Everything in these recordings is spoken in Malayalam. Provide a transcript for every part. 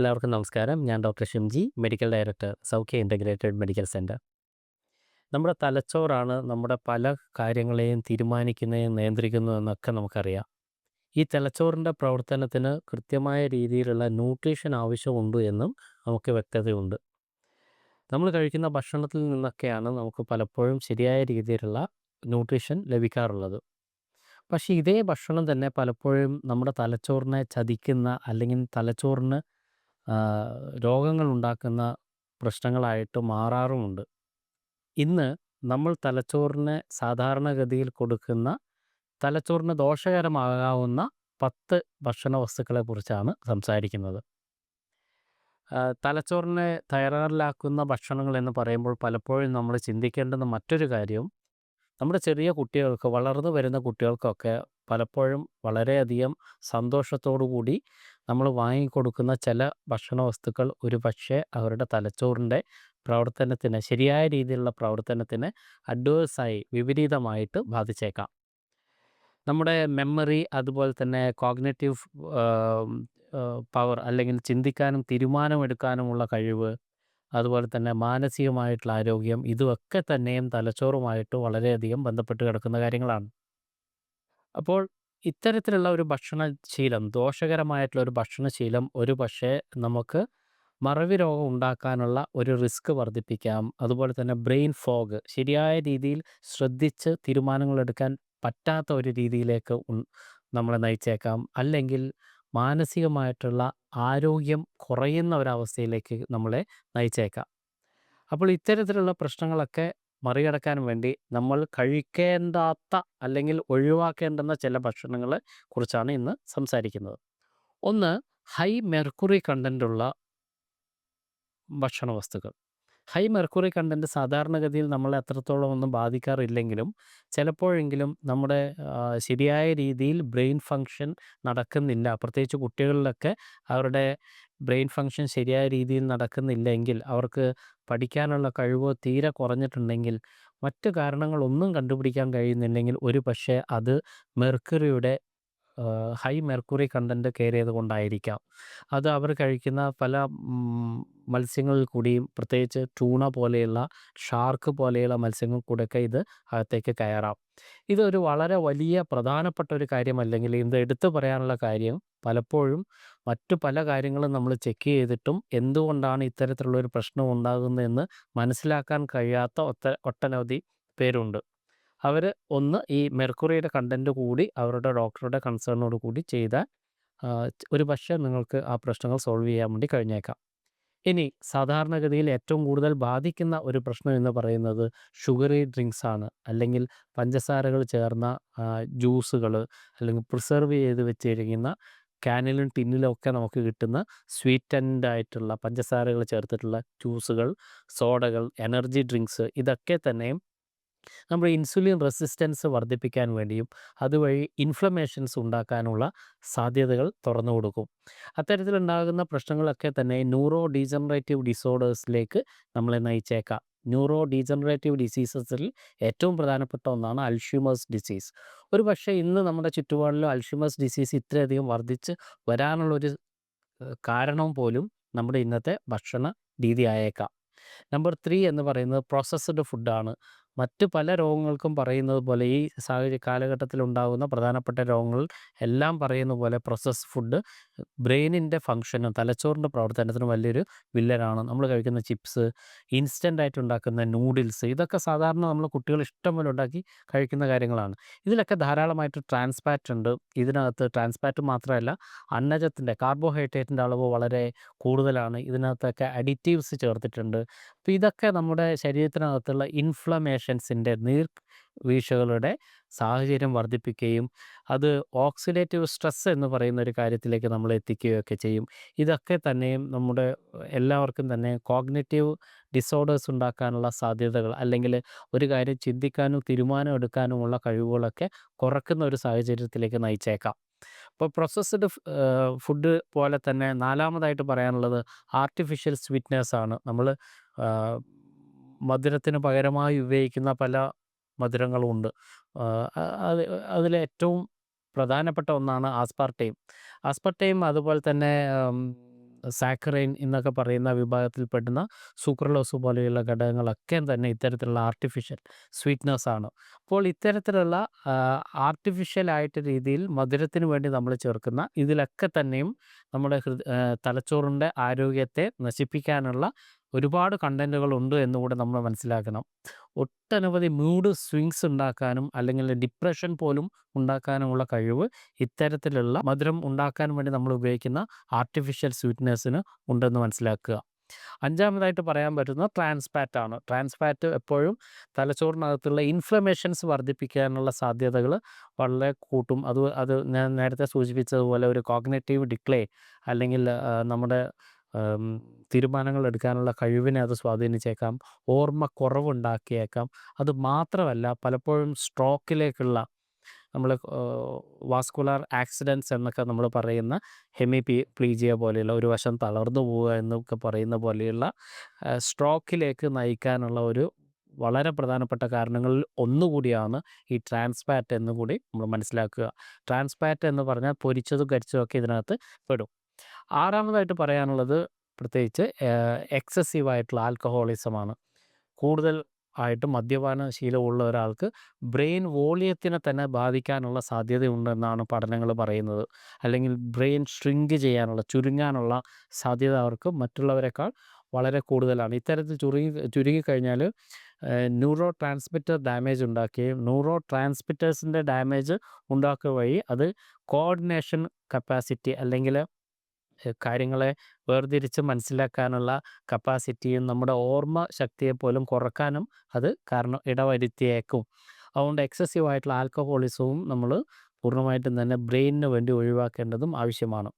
എല്ലാവർക്കും നമസ്കാരം. ഞാൻ doctor Shimji, medical director, Saukhya integrated medical centre. നമ്മുടെ തലച്ചോറാണ് നമ്മുടെ പല കാര്യങ്ങളെയും തീരുമാനിക്കുന്നതും നിയന്ത്രിക്കുന്നതെന്നൊക്കെ നമുക്കറിയാം. ഈ തലച്ചോറിന്റെ പ്രവർത്തനത്തിന് കൃത്യമായ രീതിയിലുള്ള ന്യൂട്രീഷൻ ആവശ്യമുണ്ട് എന്നും നമുക്ക് വ്യക്തതയുണ്ട്. നമ്മൾ കഴിക്കുന്ന ഭക്ഷണത്തിൽ നിന്നൊക്കെയാണ് നമുക്ക് പലപ്പോഴും ശരിയായ രീതിയിലുള്ള ന്യൂട്രീഷൻ ലഭിക്കാറുള്ളത്. പക്ഷേ ഇതേ ഭക്ഷണം തന്നെ പലപ്പോഴും നമ്മുടെ തലച്ചോറിനെ ചതിക്കുന്ന അല്ലെങ്കിൽ തലച്ചോറിന് രോഗങ്ങളുണ്ടാക്കുന്ന പ്രശ്നങ്ങളായിട്ട് മാറാറുമുണ്ട്. ഇന്ന് നമ്മൾ തലച്ചോറിന് സാധാരണഗതിയിൽ കൊടുക്കുന്ന തലച്ചോറിന് ദോഷകരമാകാവുന്ന പത്ത് ഭക്ഷണ വസ്തുക്കളെ കുറിച്ചാണ് സംസാരിക്കുന്നത്. തലച്ചോറിനെ തയ്യാറിലാക്കുന്ന ഭക്ഷണങ്ങൾ എന്ന് പറയുമ്പോൾ പലപ്പോഴും നമ്മൾ ചിന്തിക്കേണ്ടുന്ന മറ്റൊരു കാര്യം നമ്മുടെ ചെറിയ കുട്ടികൾക്ക് വളർന്നു വരുന്ന കുട്ടികൾക്കൊക്കെ പലപ്പോഴും വളരെയധികം സന്തോഷത്തോടു കൂടി നമ്മൾ വാങ്ങിക്കൊടുക്കുന്ന ചില ഭക്ഷണ വസ്തുക്കൾ ഒരു പക്ഷേ അവരുടെ തലച്ചോറിന്റെ പ്രവർത്തനത്തിന് ശരിയായ രീതിയിലുള്ള പ്രവർത്തനത്തിന് അഡ്വേഴ്സായി വിപരീതമായിട്ട് ബാധിച്ചേക്കാം. നമ്മുടെ മെമ്മറി അതുപോലെ തന്നെ കോഗ്നിറ്റീവ് പവർ അല്ലെങ്കിൽ ചിന്തിക്കാനും തീരുമാനമെടുക്കാനുമുള്ള കഴിവ്, അതുപോലെ തന്നെ മാനസികമായിട്ടുള്ള ആരോഗ്യം ഇതുമൊക്കെ തന്നെയും തലച്ചോറുമായിട്ട് വളരെയധികം ബന്ധപ്പെട്ട് കിടക്കുന്ന കാര്യങ്ങളാണ്. അപ്പോൾ ഇത്തരത്തിലുള്ള ഒരു ഭക്ഷണശീലം ദോഷകരമായിട്ടുള്ള ഒരു ഭക്ഷണശീലം ഒരുപക്ഷേ നമുക്ക് മറവി രോഗം ഉണ്ടാക്കാനുള്ള ഒരു റിസ്ക് വർദ്ധിപ്പിക്കാം. അതുപോലെ തന്നെ ബ്രെയിൻ ഫോഗ് ശരിയായ രീതിയിൽ ശ്രദ്ധിച്ച് തീരുമാനങ്ങളെടുക്കാൻ പറ്റാത്ത ഒരു രീതിയിലേക്ക് നമ്മളെ നയിച്ചേക്കാം. അല്ലെങ്കിൽ മാനസികമായിട്ടുള്ള ആരോഗ്യം കുറയുന്ന ഒരവസ്ഥയിലേക്ക് നമ്മളെ നയിച്ചേക്കാം. അപ്പോൾ ഇത്തരത്തിലുള്ള പ്രശ്നങ്ങളൊക്കെ മറികടക്കാൻ വേണ്ടി നമ്മൾ കഴിക്കേണ്ടാത്ത അല്ലെങ്കിൽ ഒഴിവാക്കേണ്ടുന്ന ചില ഭക്ഷണങ്ങളെ കുറിച്ചാണ് ഇന്ന് സംസാരിക്കുന്നത്. ഒന്ന് ഹൈ മെർക്കുറി കണ്ടന്റുള്ള ഭക്ഷണ വസ്തുക്കൾ ഹൈ മെർക്കുറി കണ്ടന്റ് സാധാരണഗതിയിൽ നമ്മളെ അത്രത്തോളം ഒന്നും ബാധിക്കാറില്ലെങ്കിലും ചിലപ്പോഴെങ്കിലും നമ്മുടെ ശരിയായ രീതിയിൽ ബ്രെയിൻ ഫങ്ഷൻ നടക്കുന്നില്ല. പ്രത്യേകിച്ച് കുട്ടികളിലൊക്കെ അവരുടെ ബ്രെയിൻ ഫങ്ഷൻ ശരിയായ രീതിയിൽ നടക്കുന്നില്ലെങ്കിൽ അവർക്ക് പഠിക്കാനുള്ള കഴിവ് തീരെ കുറഞ്ഞിട്ടുണ്ടെങ്കിൽ മറ്റ് കാരണങ്ങളൊന്നും കണ്ടുപിടിക്കാൻ കഴിയുന്നില്ലെങ്കിൽ ഒരു പക്ഷേ അത് മെർക്കുറിയുടെ ഹൈ മെർക്കുറി കണ്ടന്റ് കയറിയത് കൊണ്ടായിരിക്കാം. അത് അവർ കഴിക്കുന്ന പല മത്സ്യങ്ങളിൽ കൂടിയും പ്രത്യേകിച്ച് ടൂണ പോലെയുള്ള ഷാർക്ക് പോലെയുള്ള മത്സ്യങ്ങൾ കൂടെയൊക്കെ ഇത് അകത്തേക്ക് കയറാം. ഇതൊരു വളരെ വലിയ പ്രധാനപ്പെട്ട ഒരു കാര്യമല്ലെങ്കിൽ ഇത് എടുത്തു പറയാനുള്ള കാര്യം പലപ്പോഴും മറ്റു പല കാര്യങ്ങളും നമ്മൾ ചെക്ക് ചെയ്തിട്ടും എന്തുകൊണ്ടാണ് ഇത്തരത്തിലുള്ള ഒരു പ്രശ്നം ഉണ്ടാകുന്നതെന്ന് മനസ്സിലാക്കാൻ കഴിയാത്ത ഒത്ത ഒട്ടനവധി പേരുണ്ട്. അവർ ഒന്ന് ഈ മെർക്കുറിയുടെ കണ്ടന്റ് കൂടി അവരുടെ ഡോക്ടറുടെ കൺസേണോട് കൂടി ചെയ്താൽ ഒരു പക്ഷേ നിങ്ങൾക്ക് ആ പ്രശ്നങ്ങൾ സോൾവ് ചെയ്യാൻ വേണ്ടി കഴിഞ്ഞേക്കാം. ഇനി സാധാരണഗതിയിൽ ഏറ്റവും കൂടുതൽ ബാധിക്കുന്ന ഒരു പ്രശ്നം എന്ന് പറയുന്നത് ഷുഗറി ഡ്രിങ്ക്സ് ആണ്. അല്ലെങ്കിൽ പഞ്ചസാരകൾ ചേർന്ന ജ്യൂസുകൾ അല്ലെങ്കിൽ പ്രിസർവ് ചെയ്ത് വെച്ചിരിക്കുന്ന ക്യാനിലും ടിന്നിലും ഒക്കെ നമുക്ക് കിട്ടുന്ന സ്വീറ്റൻഡ് ആയിട്ടുള്ള പഞ്ചസാരകൾ ചേർത്തിട്ടുള്ള ജ്യൂസുകൾ, സോഡകൾ, എനർജി ഡ്രിങ്ക്സ് ഇതൊക്കെ തന്നെയും നമ്മുടെ ഇൻസുലിൻ റെസിസ്റ്റൻസ് വർദ്ധിപ്പിക്കാൻ വേണ്ടിയും അതുവഴി ഇൻഫ്ലമേഷൻസ് ഉണ്ടാക്കാനുള്ള സാധ്യതകൾ തുറന്നു കൊടുക്കും. അത്തരത്തിലുണ്ടാകുന്ന പ്രശ്നങ്ങളൊക്കെ തന്നെ ന്യൂറോ ഡീജനറേറ്റീവ് ഡിസോർഡേഴ്സിലേക്ക് നമ്മളെ നയിച്ചേക്കാം. ന്യൂറോ ഡീജനറേറ്റീവ് ഡിസീസസിൽ ഏറ്റവും പ്രധാനപ്പെട്ട ഒന്നാണ് അൽഷ്യൂമേഴ്സ് ഡിസീസ്. ഒരു പക്ഷേ ഇന്ന് നമ്മുടെ ചുറ്റുപാടിലും അൽഷ്യൂമേഴ്സ് ഡിസീസ് ഇത്രയധികം വർദ്ധിച്ച് വരാനുള്ളൊരു കാരണം പോലും നമ്മുടെ ഇന്നത്തെ ഭക്ഷണ രീതി ആയേക്കാം. നമ്പർ ത്രീ എന്ന് പറയുന്നത് പ്രോസസ്ഡ് ഫുഡാണ്. മറ്റ് പല രോഗങ്ങൾക്കും പറയുന്നത് പോലെ ഈ സാഹചര്യ കാലഘട്ടത്തിൽ ഉണ്ടാകുന്ന പ്രധാനപ്പെട്ട രോഗങ്ങൾ എല്ലാം പറയുന്ന പോലെ പ്രോസസ്ഡ് ഫുഡ് ബ്രെയിനിന്റെ ഫംഗ്ഷനും തലച്ചോറിന്റെ പ്രവർത്തനത്തിനും വലിയൊരു വില്ലനാണ്. നമ്മൾ കഴിക്കുന്ന ചിപ്സ്, ഇൻസ്റ്റന്റ് ആയിട്ട് ഉണ്ടാക്കുന്ന നൂഡിൽസ് ഇതൊക്കെ സാധാരണ നമ്മൾ കുട്ടികൾ ഇഷ്ടം പോലെ ഉണ്ടാക്കി കഴിക്കുന്ന കാര്യങ്ങളാണ്. ഇതിലൊക്കെ ധാരാളമായിട്ട് ട്രാൻസ്പാറ്റ് ഉണ്ട്. ഇതിനകത്ത് ട്രാൻസ്പാറ്റ് മാത്രമല്ല അന്നജത്തിന്റെ കാർബോഹൈഡ്രേറ്റിന്റെ അളവ് വളരെ കൂടുതലാണ്. ഇതിനകത്തൊക്കെ അഡിറ്റീവ്സ് ചേർത്തിട്ടുണ്ട്. അപ്പോൾ ഇതൊക്കെ നമ്മുടെ ശരീരത്തിനകത്തുള്ള ഇൻഫ്ലമേഷൻസിന്റെ നീർവീഴ്ചകളുടെ സാഹചര്യം വർദ്ധിപ്പിക്കുകയും അത് ഓക്സിഡേറ്റീവ് സ്ട്രെസ് എന്ന് പറയുന്ന ഒരു കാര്യത്തിലേക്ക് നമ്മൾ എത്തിക്കുകയൊക്കെ ചെയ്യും. ഇതൊക്കെ തന്നെയും നമ്മുടെ എല്ലാവർക്കും തന്നെ കോഗ്നേറ്റീവ് ഡിസോർഡേഴ്സ് ഉണ്ടാക്കാനുള്ള സാധ്യതകൾ അല്ലെങ്കിൽ ഒരു കാര്യം ചിന്തിക്കാനും തീരുമാനം എടുക്കാനുമുള്ള കഴിവുകളൊക്കെ കുറക്കുന്ന ഒരു സാഹചര്യത്തിലേക്ക് നയിച്ചേക്കാം. അപ്പോൾ പ്രോസസ്ഡ് ഫുഡ് പോലെ തന്നെ നാലാമതായിട്ട് പറയാനുള്ളത് ആർട്ടിഫിഷ്യൽ സ്വീറ്റ്നെസ് ആണ്. നമ്മൾ മധുരത്തിന് പകരമായി ഉപയോഗിക്കുന്ന പല മധുരങ്ങളുമുണ്ട്. അത് അതിലേറ്റവും പ്രധാനപ്പെട്ട ഒന്നാണ് ആസ്പാർട്ടേം. ആസ്പാർട്ടേം അതുപോലെ തന്നെ സാക്രൈൻ എന്നൊക്കെ പറയുന്ന വിഭാഗത്തിൽപ്പെടുന്ന സുക്രലോസ് പോലെയുള്ള ഘടകങ്ങളൊക്കെ തന്നെ ഇത്തരത്തിലുള്ള ആർട്ടിഫിഷ്യൽ സ്വീറ്റ്നെസ്സാണ്. അപ്പോൾ ഇത്തരത്തിലുള്ള ആയിട്ട് രീതിയിൽ മധുരത്തിന് വേണ്ടി നമ്മൾ ചേർക്കുന്ന ഇതിലൊക്കെ തന്നെയും നമ്മുടെ തലച്ചോറിന്റെ ആരോഗ്യത്തെ നശിപ്പിക്കാനുള്ള ഒരുപാട് കണ്ടന്റുകൾ ഉണ്ട് എന്നുകൂടെ നമ്മൾ മനസ്സിലാക്കണം. ഒട്ടനവധി മൂഡ് സ്വിങ്സ് ഉണ്ടാക്കാനും അല്ലെങ്കിൽ ഡിപ്രഷൻ പോലും ഉണ്ടാക്കാനുമുള്ള കഴിവ് ഇത്തരത്തിലുള്ള മധുരം ഉണ്ടാക്കാൻ വേണ്ടി നമ്മൾ ഉപയോഗിക്കുന്ന ആർട്ടിഫിഷ്യൽ സ്വീറ്റ്നെസ്സിന് ഉണ്ടെന്ന് മനസ്സിലാക്കുക. അഞ്ചാമതായിട്ട് പറയാൻ പറ്റുന്നത് ട്രാൻസ്പാറ്റ് ആണ്. ട്രാൻസ്പാറ്റ് എപ്പോഴും തലച്ചോറിനകത്തുള്ള ഇൻഫ്ലമേഷൻസ് വർദ്ധിപ്പിക്കാനുള്ള സാധ്യതകൾ വളരെ കൂട്ടും. അത് അത് ഞാൻ നേരത്തെ സൂചിപ്പിച്ചതുപോലെ ഒരു കോഗ്നേറ്റീവ് ഡിക്ലേ അല്ലെങ്കിൽ നമ്മുടെ തീരുമാനങ്ങൾ എടുക്കാനുള്ള കഴിവിനെ അത് സ്വാധീനിച്ചേക്കാം. ഓർമ്മക്കുറവുണ്ടാക്കിയേക്കാം. അത് മാത്രമല്ല പലപ്പോഴും സ്ട്രോക്കിലേക്കുള്ള നമ്മൾ വാസ്കുലാർ ആക്സിഡന്റ്സ് എന്നൊക്കെ നമ്മൾ പറയുന്ന ഹെമി പി പ്ലീജിയ പോലെയുള്ള ഒരു വശം തളർന്നു പോവുക എന്നൊക്കെ പറയുന്ന പോലെയുള്ള സ്ട്രോക്കിലേക്ക് നയിക്കാനുള്ള ഒരു വളരെ പ്രധാനപ്പെട്ട കാരണങ്ങളിൽ ഒന്നുകൂടിയാണ് ഈ ട്രാൻസ്പാറ്റ് എന്നുകൂടി കൂടി നമ്മൾ മനസ്സിലാക്കുക. ട്രാൻസ്പാറ്റ് എന്ന് പറഞ്ഞാൽ പൊരിച്ചതും കരിച്ചതും ഒക്കെ ഇതിനകത്ത് പെടും. ആറാമതായിട്ട് പറയാനുള്ളത് പ്രത്യേകിച്ച് എക്സസീവ് ആയിട്ടുള്ള ആൽക്കഹോളിസമാണ്. കൂടുതൽ ആയിട്ട് മദ്യപാന ശീലമുള്ള ഒരാൾക്ക് ബ്രെയിൻ വോളിയത്തിനെ തന്നെ ബാധിക്കാനുള്ള സാധ്യതയുണ്ടെന്നാണ് പഠനങ്ങൾ പറയുന്നത്. അല്ലെങ്കിൽ ബ്രെയിൻ ഷ്രിങ്ക് ചെയ്യാനുള്ള ചുരുങ്ങാനുള്ള സാധ്യത അവർക്ക് മറ്റുള്ളവരെക്കാൾ വളരെ കൂടുതലാണ്. ഇത്തരത്തിൽ ചുരുങ്ങി ചുരുങ്ങിക്കഴിഞ്ഞാൽ ന്യൂറോ ട്രാൻസ്മിറ്റർ ഡാമേജ് ഉണ്ടാക്കുകയും ന്യൂറോ ട്രാൻസ്മിറ്റേഴ്സിന്റെ ഡാമേജ് ഉണ്ടാക്കുക വഴി അത് കോർഡിനേഷൻ കപ്പാസിറ്റി അല്ലെങ്കിൽ കാര്യങ്ങളെ വേർതിരിച്ച് മനസ്സിലാക്കാനുള്ള കപ്പാസിറ്റിയും നമ്മുടെ ഓർമ്മ ശക്തിയെ പോലും കുറക്കാനും അത് കാരണം ഇടവരുത്തിയേക്കും. അതുകൊണ്ട് എക്സസീവ് ആയിട്ടുള്ള ആൽക്കഹോളിസവും നമ്മൾ പൂർണമായിട്ടും തന്നെ ബ്രെയിനിന് വേണ്ടി ഒഴിവാക്കേണ്ടതും ആവശ്യമാണ്.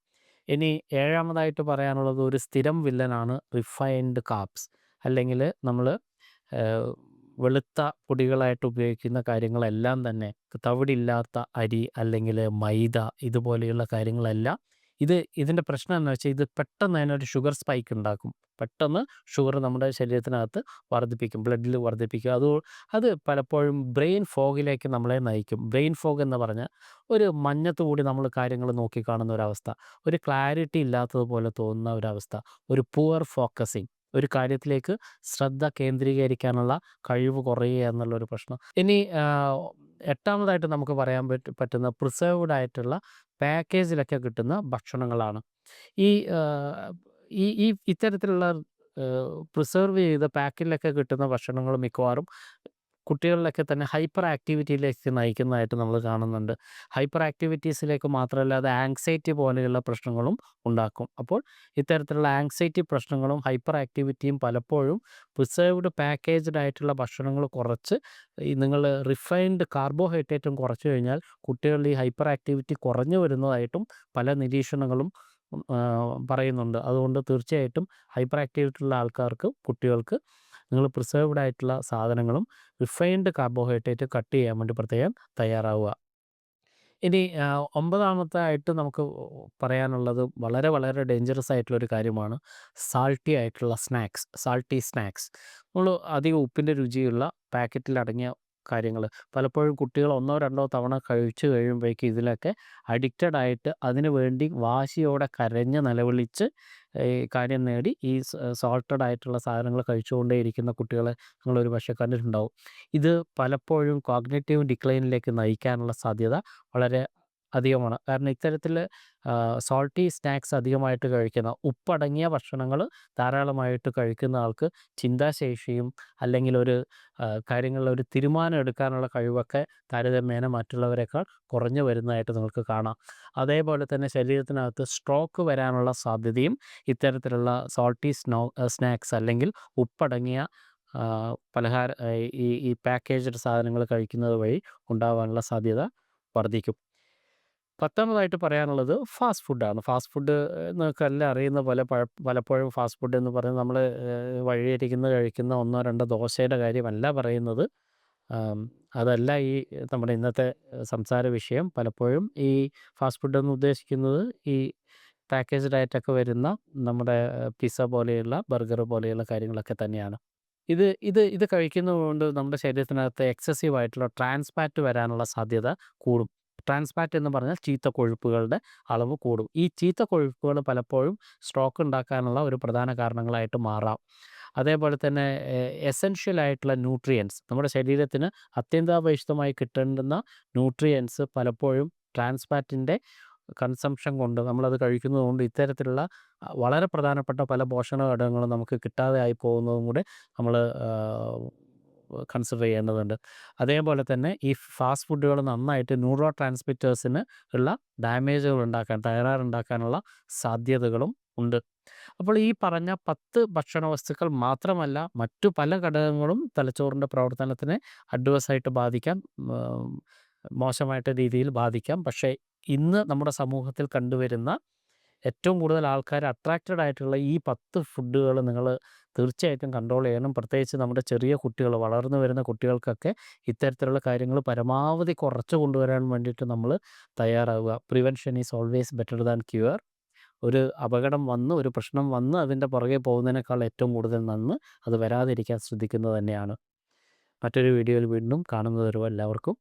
ഇനി ഏഴാമതായിട്ട് പറയാനുള്ളത് ഒരു സ്ഥിരം വില്ലനാണ് റിഫൈൻഡ് കാപ്സ് അല്ലെങ്കിൽ നമ്മൾ വെളുത്ത പൊടികളായിട്ട് ഉപയോഗിക്കുന്ന കാര്യങ്ങളെല്ലാം തന്നെ തവിടില്ലാത്ത അരി അല്ലെങ്കിൽ മൈദ ഇതുപോലെയുള്ള കാര്യങ്ങളെല്ലാം ഇത് ഇതിന്റെ പ്രശ്നം എന്ന് വെച്ചാൽ ഇത് പെട്ടെന്ന് അതിനൊരു ഷുഗർ സ്പൈക്ക് ഉണ്ടാക്കും. പെട്ടെന്ന് ഷുഗർ നമ്മുടെ ശരീരത്തിനകത്ത് വർദ്ധിപ്പിക്കും. ബ്ലഡിൽ വർദ്ധിപ്പിക്കും. അത് അത് പലപ്പോഴും ബ്രെയിൻ ഫോഗിലേക്ക് നമ്മളെ നയിക്കും. ബ്രെയിൻ ഫോഗ് എന്ന് പറഞ്ഞാൽ ഒരു മഞ്ഞത്ത് കൂടി നമ്മൾ കാര്യങ്ങൾ നോക്കിക്കാണുന്ന ഒരവസ്ഥ. ഒരു ക്ലാരിറ്റി ഇല്ലാത്തതുപോലെ തോന്നുന്ന ഒരവസ്ഥ. ഒരു പുവർ ഫോക്കസിങ്. ഒരു കാര്യത്തിലേക്ക് ശ്രദ്ധ കേന്ദ്രീകരിക്കാനുള്ള കഴിവ് കുറയുക എന്നുള്ളൊരു പ്രശ്നം. ഇനി എട്ടാമതായിട്ട് നമുക്ക് പറയാൻ പറ്റ പറ്റുന്ന പ്രിസർവ്ഡ് ആയിട്ടുള്ള പാക്കേജിലൊക്കെ കിട്ടുന്ന ഭക്ഷണങ്ങളാണ്. ഈ ഈ ഈ ഇത്തരത്തിലുള്ള പ്രിസേർവ് ചെയ്ത പാക്കിലൊക്കെ കിട്ടുന്ന ഭക്ഷണങ്ങൾ മിക്കവാറും കുട്ടികളിലൊക്കെ തന്നെ ഹൈപ്പർ ആക്ടിവിറ്റിയിലേക്ക് നയിക്കുന്നതായിട്ട് നമ്മൾ കാണുന്നുണ്ട്. ഹൈപ്പർ ആക്ടിവിറ്റീസിലേക്ക് മാത്രമല്ല അത് ആങ്സൈറ്റി പോലെയുള്ള പ്രശ്നങ്ങളും ഉണ്ടാക്കും. അപ്പോൾ ഇത്തരത്തിലുള്ള ആങ്സൈറ്റി പ്രശ്നങ്ങളും ഹൈപ്പർ ആക്ടിവിറ്റിയും പലപ്പോഴും പ്രിസേർവ്ഡ് പാക്കേജ്ഡ് ആയിട്ടുള്ള ഭക്ഷണങ്ങൾ കുറച്ച് നിങ്ങൾ റിഫൈൻഡ് കാർബോഹൈഡ്രേറ്റും കുറച്ച് കഴിഞ്ഞാൽ കുട്ടികളിൽ ഈ ഹൈപ്പർ ആക്ടിവിറ്റി കുറഞ്ഞു വരുന്നതായിട്ടും പല നിരീക്ഷണങ്ങളും പറയുന്നുണ്ട്. അതുകൊണ്ട് തീർച്ചയായിട്ടും ഹൈപ്പർ ആക്ടിവിറ്റി ഉള്ള ആൾക്കാർക്ക് കുട്ടികൾക്ക് നിങ്ങൾ പ്രിസർവ്ഡ് ആയിട്ടുള്ള സാധനങ്ങളും റിഫൈൻഡ് കാർബോഹൈഡ്രേറ്റ് കട്ട് ചെയ്യാൻ വേണ്ടി പ്രത്യേകം തയ്യാറാവുക. ഇനി ഒമ്പതാമത്തെ ആയിട്ട് നമുക്ക് പറയാനുള്ളത് വളരെ വളരെ ഡേഞ്ചറസ് ആയിട്ടുള്ള ഒരു കാര്യമാണ് സാൾട്ടി ആയിട്ടുള്ള സ്നാക്സ്. Salty snacks. നമ്മൾ അധികം ഉപ്പിന്റെ രുചിയുള്ള പാക്കറ്റിൽ അടങ്ങിയ കാര്യങ്ങൾ പലപ്പോഴും കുട്ടികൾ ഒന്നോ രണ്ടോ തവണ കഴിച്ചു കഴിയുമ്പോഴേക്കും ഇതിലൊക്കെ അഡിക്റ്റഡ് ആയിട്ട് അതിനു വേണ്ടി വാശിയോടെ കരഞ്ഞ് നിലവിളിച്ച് ഈ കാര്യം നേടി ഈ സോൾട്ടഡ് ആയിട്ടുള്ള സാധനങ്ങൾ കഴിച്ചുകൊണ്ടേയിരിക്കുന്ന കുട്ടികളെ നിങ്ങൾ ഒരുപക്ഷേ കണ്ടിട്ടുണ്ടാവും. ഇത് പലപ്പോഴും കോഗ്നേറ്റീവ് ഡിക്ലൈനിലേക്ക് നയിക്കാനുള്ള സാധ്യത വളരെ അധികമാണ്. കാരണം ഇത്തരത്തിൽ സോൾട്ടി സ്നാക്സ് അധികമായിട്ട് കഴിക്കുന്ന ഉപ്പടങ്ങിയ ഭക്ഷണങ്ങൾ ധാരാളമായിട്ട് കഴിക്കുന്ന ആൾക്ക് ചിന്താശേഷിയും അല്ലെങ്കിൽ ഒരു കാര്യങ്ങളിൽ ഒരു തീരുമാനം എടുക്കാനുള്ള കഴിവൊക്കെ താരതമ്യേന മറ്റുള്ളവരെക്കാൾ കുറഞ്ഞു വരുന്നതായിട്ട് നിങ്ങൾക്ക് കാണാം. അതേപോലെ തന്നെ ശരീരത്തിനകത്ത് സ്ട്രോക്ക് വരാനുള്ള സാധ്യതയും ഇത്തരത്തിലുള്ള സോൾട്ടി സ്നോ സ്നാക്സ് അല്ലെങ്കിൽ ഉപ്പടങ്ങിയ പലഹാര ഈ ഈ പാക്കേജ്ഡ് സാധനങ്ങൾ കഴിക്കുന്നത് വഴി ഉണ്ടാവാനുള്ള സാധ്യത വർദ്ധിക്കും. പത്താമതായിട്ട് പറയാനുള്ളത് ഫാസ്റ്റ് ഫുഡാണ്. ഫാസ്റ്റ് ഫുഡ് നമുക്കെല്ലാം അറിയുന്ന പോലെ പഴ പലപ്പോഴും ഫാസ്റ്റ് ഫുഡ് എന്ന് പറയുന്നത് നമ്മൾ വഴിയിരിക്കുന്ന കഴിക്കുന്ന ഒന്നോ രണ്ടോ ദോശയുടെ കാര്യമല്ല പറയുന്നത്. അതല്ല ഈ നമ്മുടെ ഇന്നത്തെ സംസാര വിഷയം. പലപ്പോഴും ഈ ഫാസ്റ്റ് ഫുഡ് എന്ന് ഉദ്ദേശിക്കുന്നത് ഈ പാക്കേജ്ഡ് ആയിട്ടൊക്കെ വരുന്ന നമ്മുടെ പിസ്സ പോലെയുള്ള ബർഗർ പോലെയുള്ള കാര്യങ്ങളൊക്കെ തന്നെയാണ്. ഇത് ഇത് ഇത് കഴിക്കുന്നതുകൊണ്ട് നമ്മുടെ ശരീരത്തിനകത്ത് എക്സസീവ് ആയിട്ടുള്ള ട്രാൻസ് ഫാറ്റ് വരാനുള്ള സാധ്യത കൂടും. ട്രാൻസ് ഫാറ്റ് എന്ന് പറഞ്ഞാൽ ചീത്ത കൊഴുപ്പുകളുടെ അളവ് കൂടും. ഈ ചീത്ത കൊഴുപ്പുകൾ പലപ്പോഴും സ്ട്രോക്ക് ഉണ്ടാക്കാനുള്ള ഒരു പ്രധാന കാരണങ്ങളായിട്ട് മാറാം. അതേപോലെ തന്നെ എസെൻഷ്യൽ ആയിട്ടുള്ള ന്യൂട്രിയൻസ് നമ്മുടെ ശരീരത്തിന് അത്യന്താപേക്ഷിതമായി കിട്ടേണ്ടുന്ന ന്യൂട്രിയൻസ് പലപ്പോഴും ട്രാൻസ് കൺസംഷൻ കൊണ്ട് നമ്മളത് കഴിക്കുന്നത് കൊണ്ട് ഇത്തരത്തിലുള്ള വളരെ പ്രധാനപ്പെട്ട പല പോഷണ ഘടകങ്ങളും നമുക്ക് കിട്ടാതെ ആയി പോകുന്നതും കൂടെ നമ്മൾ കൺസിഡർ ചെയ്യേണ്ടതുണ്ട്. അതേപോലെ തന്നെ ഈ ഫാസ്റ്റ് ഫുഡുകൾ നന്നായിട്ട് ന്യൂറോ ട്രാൻസ്മിറ്റേഴ്സിന് ഉള്ള ഡാമേജുകൾ ഉണ്ടാക്കാൻ തയ്യാറുണ്ടാക്കാനുള്ള സാധ്യതകളും ഉണ്ട്. അപ്പോൾ ഈ പറഞ്ഞ 10 ഭക്ഷണ വസ്തുക്കൾ മാത്രമല്ല മറ്റു പല ഘടകങ്ങളും തലച്ചോറിന്റെ പ്രവർത്തനത്തിനെ അഡ്വേഴ്സായിട്ട് ബാധിക്കാം. മോശമായിട്ട രീതിയിൽ ബാധിക്കാം. പക്ഷേ ഇന്ന് നമ്മുടെ സമൂഹത്തിൽ കണ്ടുവരുന്ന ഏറ്റവും കൂടുതൽ ആൾക്കാർ അട്രാക്റ്റഡ് ആയിട്ടുള്ള ഈ 10 ഫുഡുകൾ നിങ്ങൾ തീർച്ചയായിട്ടും കൺട്രോൾ ചെയ്യണം. പ്രത്യേകിച്ച് നമ്മുടെ ചെറിയ കുട്ടികൾ വളർന്നു വരുന്ന കുട്ടികൾക്കൊക്കെ ഇത്തരത്തിലുള്ള കാര്യങ്ങൾ പരമാവധി കുറച്ച് കൊണ്ടുവരാൻ വേണ്ടിയിട്ട് നമ്മൾ തയ്യാറാവുക. Prevention is always better than cure. ഒരു അപകടം വന്ന് ഒരു പ്രശ്നം വന്ന് അതിന്റെ പുറകെ പോകുന്നതിനേക്കാൾ ഏറ്റവും കൂടുതൽ നന്ന് അത് വരാതിരിക്കാൻ ശ്രദ്ധിക്കുന്നത് തന്നെയാണ്. മറ്റൊരു വീഡിയോയിൽ വീണ്ടും കാണുന്നതൊരു എല്ലാവർക്കും.